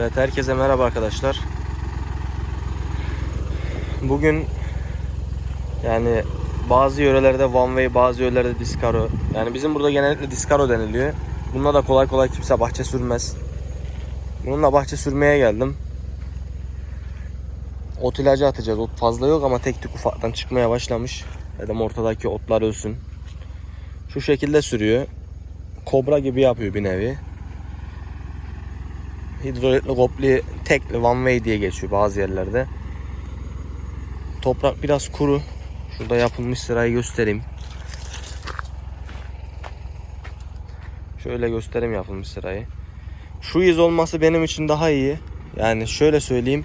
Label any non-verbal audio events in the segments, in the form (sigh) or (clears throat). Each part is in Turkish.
Evet herkese merhaba arkadaşlar. Bugün yani bazı yörelerde one way, bazı yörelerde discaro. Yani bizim burada genellikle discaro deniliyor. Bununla da kolay kolay kimse bahçe sürmez. Bununla bahçe sürmeye geldim. Ot ilacı atacağız. Ot fazla yok ama tek tük ufaktan çıkmaya başlamış. Dedim ortadaki otlar ölsün. Şu şekilde sürüyor. Kobra gibi yapıyor bir nevi. Hidrolikli kopli tekli one way diye geçiyor bazı yerlerde. Toprak biraz kuru. Şurada yapılmış sırayı göstereyim. Şöyle göstereyim yapılmış sırayı. Şu iz olması benim için daha iyi. Yani şöyle söyleyeyim.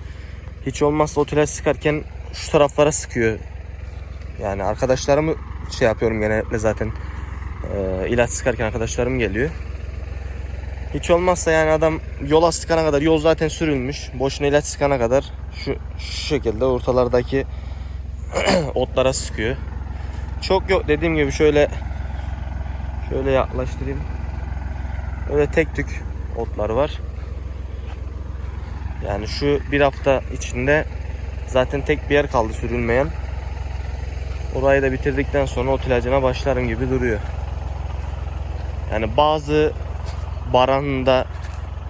Hiç olmazsa o sıkarken şu taraflara sıkıyor. Yani arkadaşlarımı şey yapıyorum genellikle zaten. Ee, ilaç sıkarken arkadaşlarım geliyor. Hiç olmazsa yani adam yola sıkana kadar yol zaten sürülmüş. Boşuna ilaç sıkana kadar şu, şu şekilde ortalardaki (clears throat) otlara sıkıyor. Çok yok dediğim gibi şöyle şöyle yaklaştırayım. Öyle tek tük otlar var. Yani şu bir hafta içinde zaten tek bir yer kaldı sürülmeyen. Orayı da bitirdikten sonra ot ilacına başlarım gibi duruyor. Yani bazı baranda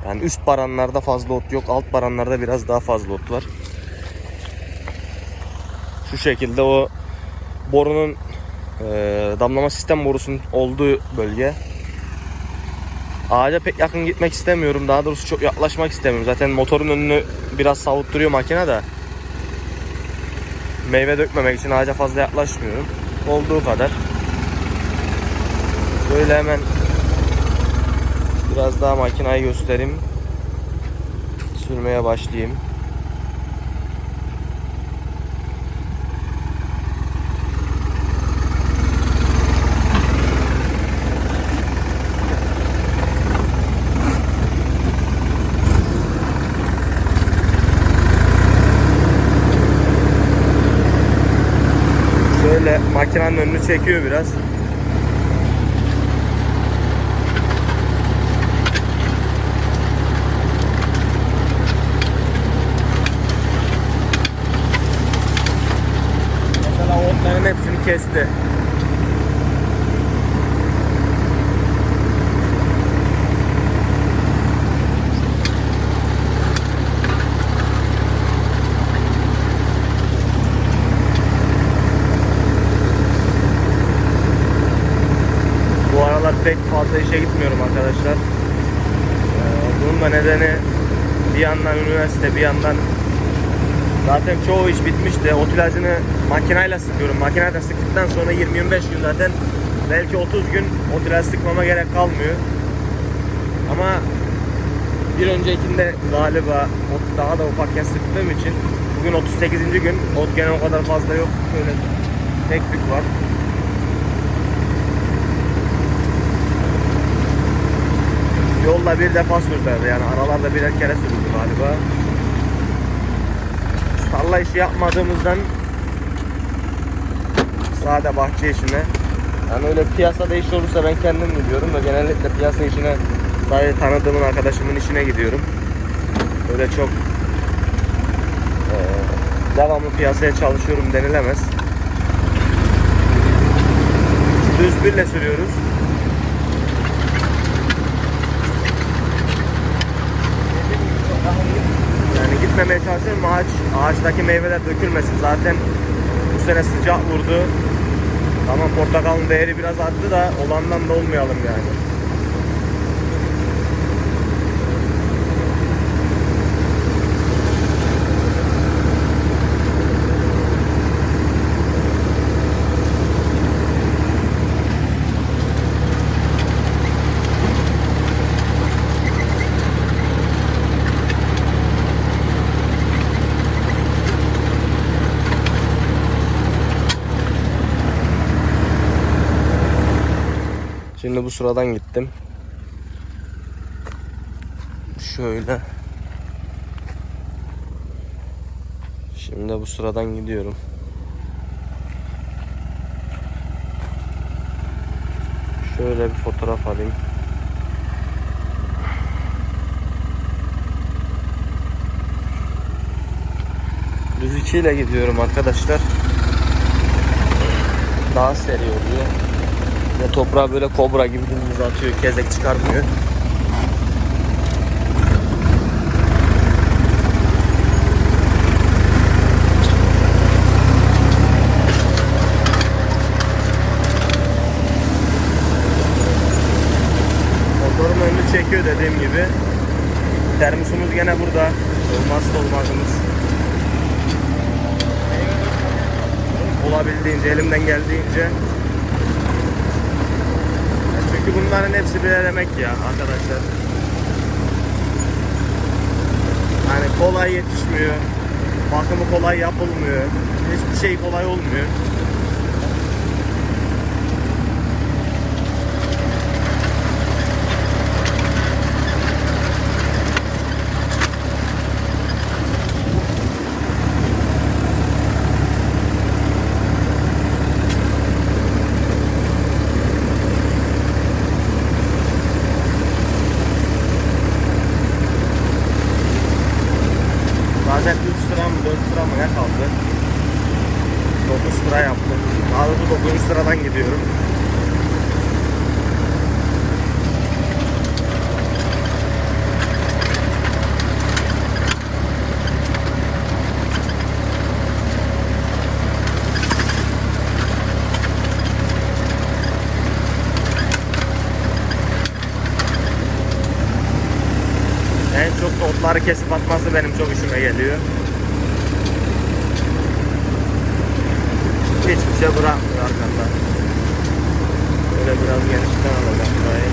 yani üst baranlarda fazla ot yok. Alt baranlarda biraz daha fazla ot var. Şu şekilde o borunun e, damlama sistem borusunun olduğu bölge. Ağaca pek yakın gitmek istemiyorum. Daha doğrusu çok yaklaşmak istemiyorum. Zaten motorun önünü biraz savutturuyor makine de. Meyve dökmemek için ağaca fazla yaklaşmıyorum. Olduğu kadar. Böyle hemen Biraz daha makinayı göstereyim. Sürmeye başlayayım. Şöyle makinenin önünü çekiyor biraz. Kesti. Bu aralar pek fazla işe gitmiyorum arkadaşlar. Ee, bunun da nedeni bir yandan üniversite bir yandan Zaten çoğu iş bitmişti. Ot ilacını makinayla sıkıyorum. Makinayla sıktıktan sonra 20-25 gün zaten belki 30 gün ot ilacı sıkmama gerek kalmıyor. Ama bir öncekinde galiba ot daha da ufakken sıktığım için bugün 38. gün ot gene o kadar fazla yok. Şöyle tek tük var. Yolda bir defa sürdüler yani aralarda birer kere sürdü galiba tarla işi yapmadığımızdan sade bahçe işine yani öyle piyasada iş olursa ben kendim gidiyorum da genellikle piyasa işine sadece tanıdığımın arkadaşımın işine gidiyorum. Öyle çok e, devamlı piyasaya çalışıyorum denilemez. Düz birle sürüyoruz. Gitmemeye çalışıyorum ağaç, ağaçtaki meyveler dökülmesin. Zaten bu sene sıcak vurdu. Tamam portakalın değeri biraz arttı da olandan da olmayalım yani. sıradan gittim. Şöyle. Şimdi bu sıradan gidiyorum. Şöyle bir fotoğraf alayım. Düz ile gidiyorum arkadaşlar. Daha seri oluyor. Ve toprağı böyle kobra gibi dümdüz atıyor. Kezek çıkarmıyor. Motorun önünü çekiyor dediğim gibi. Termosumuz gene burada. Olmazsa olmazımız. Olabildiğince, elimden geldiğince. Çünkü bunların hepsi birer emek ya arkadaşlar. Yani kolay yetişmiyor. Bakımı kolay yapılmıyor. Hiçbir şey kolay olmuyor. Bazen 3 sıra mı 4 sıra mı ne kaldı? 9 sıra yaptım. Daha doğrusu 9. sıradan gidiyorum. En çok otları kesip atması benim çok işime geliyor. Hiçbir şey bırakmıyor arkanda. Böyle biraz genişten alacağım burayı.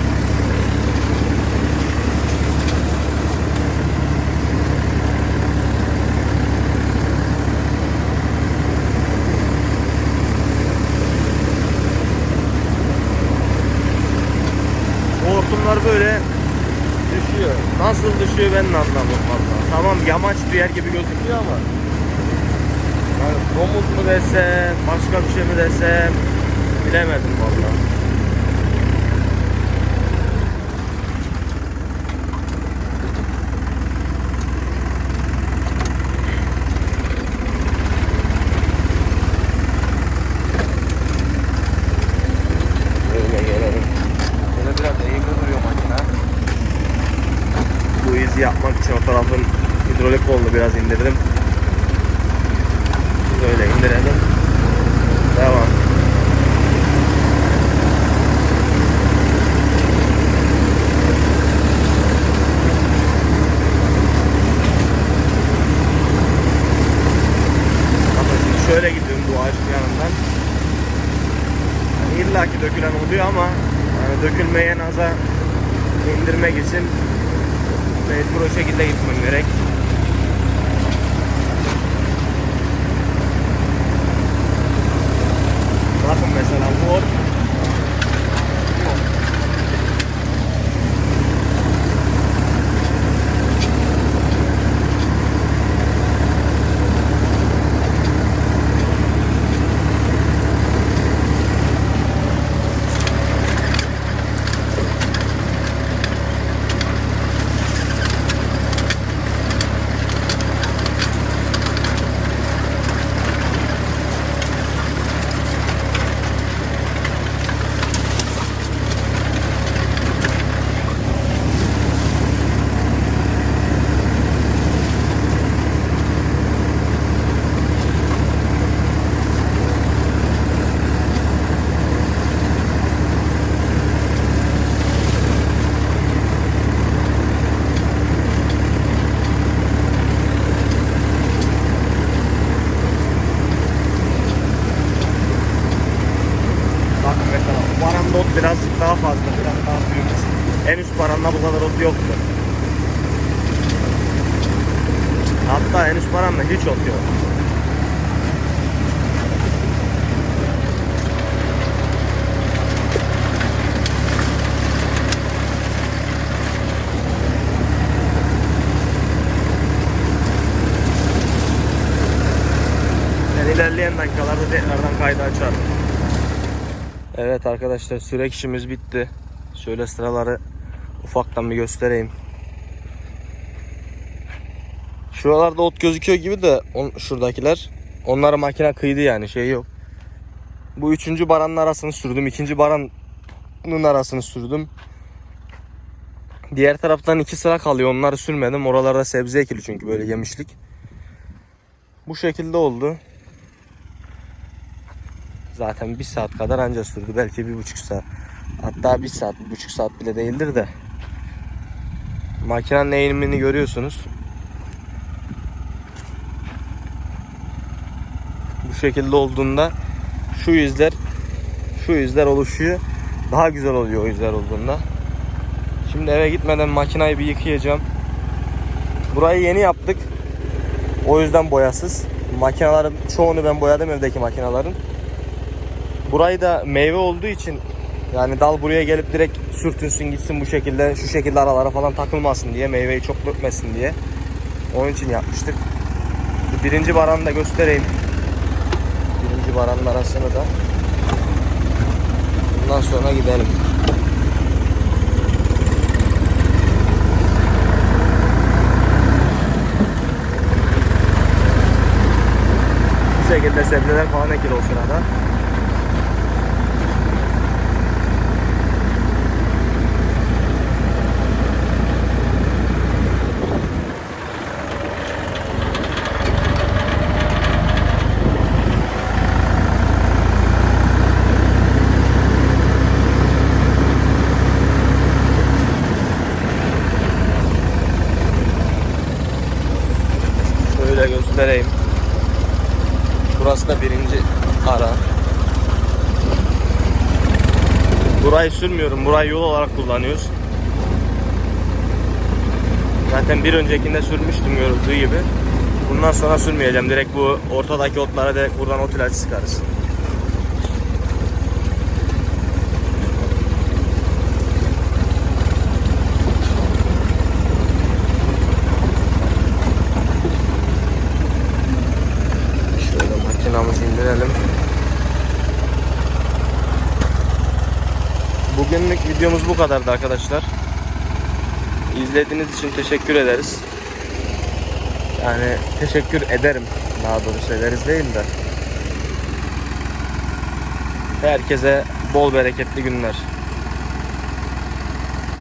Bu hortumlar böyle düşüyor. Nasıl düşüyor ben de anlamadım valla. Tamam yamaç bir yer gibi gözüküyor ama yani domuz mu desem, başka bir şey mi desem bilemedim valla. Böyle gelelim. Böyle biraz eğimli duruyor makine. Bu izi yapmak için o tarafın hidrolik kolunu biraz indirdim. Böyle indirelim. Devam. Bakın şimdi şöyle gidiyorum bu ağacın yanından. Yani İlla oluyor ama yani dökülmeyen aza indirmek için mecbur o şekilde gitmem gerek. Bakın mesela bu ot. Bakın mesela bu paranın ot birazcık daha fazla, biraz daha büyük. En üst paranla bu kadar ot yoktu. Hatta en üst paranla hiç ot yok. Ben ilerleyen dakikalarda tekrardan kaydı açarım. Evet arkadaşlar sürek işimiz bitti. Şöyle sıraları ufaktan bir göstereyim. Şuralarda ot gözüküyor gibi de on, şuradakiler. Onlara makine kıydı yani şey yok. Bu üçüncü baranın arasını sürdüm. ikinci baranın arasını sürdüm. Diğer taraftan iki sıra kalıyor. Onları sürmedim. Oralarda sebze ekili çünkü böyle yemişlik. Bu şekilde oldu. Zaten bir saat kadar anca sürdü. Belki bir buçuk saat. Hatta bir saat, bir buçuk saat bile değildir de. Makinenin eğimini görüyorsunuz. Şekilde olduğunda şu yüzler şu yüzler oluşuyor. Daha güzel oluyor o yüzler olduğunda. Şimdi eve gitmeden makinayı bir yıkayacağım. Burayı yeni yaptık. O yüzden boyasız. Makinelerin çoğunu ben boyadım evdeki makinelerin. Burayı da meyve olduğu için yani dal buraya gelip direkt sürtünsün gitsin bu şekilde şu şekilde aralara falan takılmasın diye meyveyi çok dökmesin diye. Onun için yapmıştık. Birinci baranı da göstereyim. Birinci baranın arasını da. Bundan sonra gidelim. Bu şekilde sebzeler falan ekili o sırada. Şöyle göstereyim. Burası da birinci ara. Burayı sürmüyorum. Burayı yol olarak kullanıyoruz. Zaten bir öncekinde sürmüştüm görüldüğü gibi. Bundan sonra sürmeyeceğim. Direkt bu ortadaki otlara direkt buradan ot ilacı sıkarız. Şöyle makinamızı indirelim. Bugünlük videomuz bu kadardı arkadaşlar. İzlediğiniz için teşekkür ederiz. Yani teşekkür ederim. Daha doğrusu ederiz değil de. Herkese bol bereketli günler.